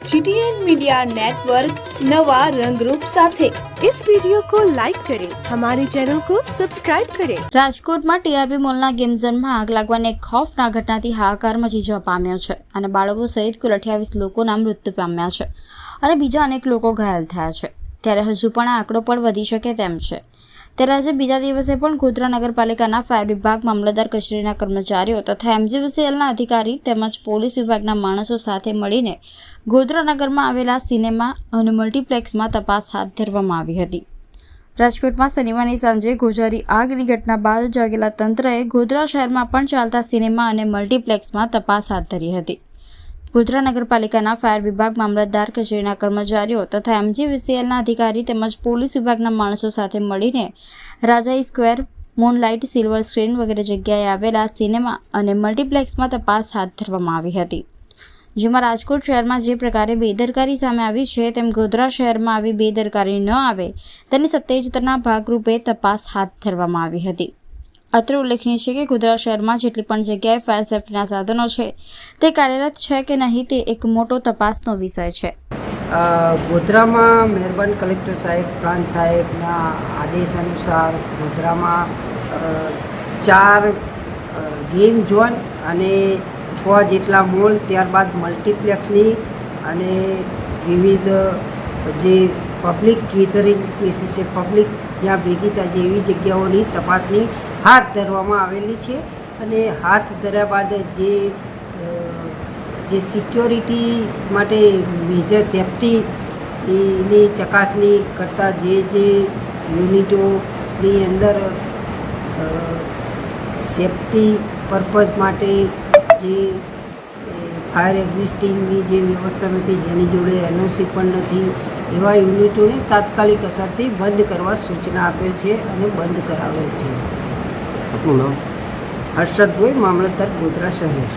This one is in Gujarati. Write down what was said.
जीटीएन मीडिया नेटवर्क नवा रंगरूप સાથે इस वीडियो को लाइक करें हमारे चैनल को सब्सक्राइब करें રાજકોટમાં ટીઆરપી મોલના ગેમ ઝોનમાં આગ લાગવાની એક ખોફનાક ઘટનાથી હાહાકાર મચી જવા પામ્યો છે અને બાળકો સહિત કુલ અઠ્યાવીસ લોકોના મૃત્યુ પામ્યા છે અને બીજા અનેક લોકો ઘાયલ થયા છે ત્યારે હજુ પણ આ આંકડો પણ વધી શકે તેમ છે ત્યારે આજે બીજા દિવસે પણ ગોધરા નગરપાલિકાના ફાયર વિભાગ, મામલતદાર કચેરીના કર્મચારીઓ તથા એમજીવીસીએલના અધિકારી તેમજ પોલીસ વિભાગના માણસો સાથે મળીને ગોધરા નગરમાં આવેલા સિનેમા અને મલ્ટીપ્લેક્સમાં તપાસ હાથ ધરવામાં આવી હતી. રાજકોટમાં શનિવારની સાંજે ગોઝારી આગની ઘટના બાદ જાગેલા તંત્રએ ગોધરા શહેરમાં પણ ચાલતા સિનેમા અને મલ્ટીપ્લેક્સમાં તપાસ હાથ ધરી હતી. ગોધરા નગરપાલિકાના ફાયર વિભાગ મામલતદાર કચેરીના કર્મચારીઓ તથા એમજીવીસીએલના અધિકારી તેમજ પોલીસ વિભાગના માણસો સાથે મળીને Rajai square, moonlight, silver screen વગેરે જગ્યાએ આવેલા સિનેમા અને મલ્ટીપ્લેક્સમાં તપાસ હાથ ધરવામાં આવી હતી. જેમાં રાજકોટ શહેરમાં જે પ્રકારે બેદરકારી સામે આવી છે તેમ ગોધરા શહેરમાં આવી બેદરકારી ન આવે તેની સત્તેજતાના ભાગરૂપે તપાસ હાથ ધરવામાં આવી હતી. અત્રે ઉલ્લેખનીય છે કે ગોધરા શહેરમાં જેટલી પણ જગ્યાએ ફાયર સેફ્ટીના સાધનો છે, તે કાર્યરત છે કે નહીં તે એક મોટો તપાસનો વિષય છે. ગોધરામાં મહેરબાન કલેક્ટર સાહેબ, પ્રાંત સાહેબના આદેશ અનુસાર ગોધરામાં ચાર ગેમ ઝોન અને છ જેટલા મોલ ત્યારબાદ મલ્ટીપ્લેક્સની અને વિવિધ જે પબ્લિક ગેધરિંગ પ્લેસીસ છે પબ્લિક જ્યાં ભેગી થાય છે એવી જગ્યાઓની તપાસની હાથ ધરવામાં આવેલી છે અને હાથ ધર્યા બાદ જે જે સિક્યોરિટી માટે મેજર સેફટી એની ચકાસણી કરતાં જે જે યુનિટોની અંદર સેફટી પર્પઝ માટે જે ફાયર એક્ઝિસ્ટિંગની જે વ્યવસ્થા નથી, જેની જોડે એનઓસી પણ નથી, એવા યુનિટોને તાત્કાલિક અસરથી બંધ કરવા સૂચના આપેલ છે અને બંધ કરાવેલ છે. આપનું નામ હર્ષદભાઈ મામલતદાર ગોધરા શહેર.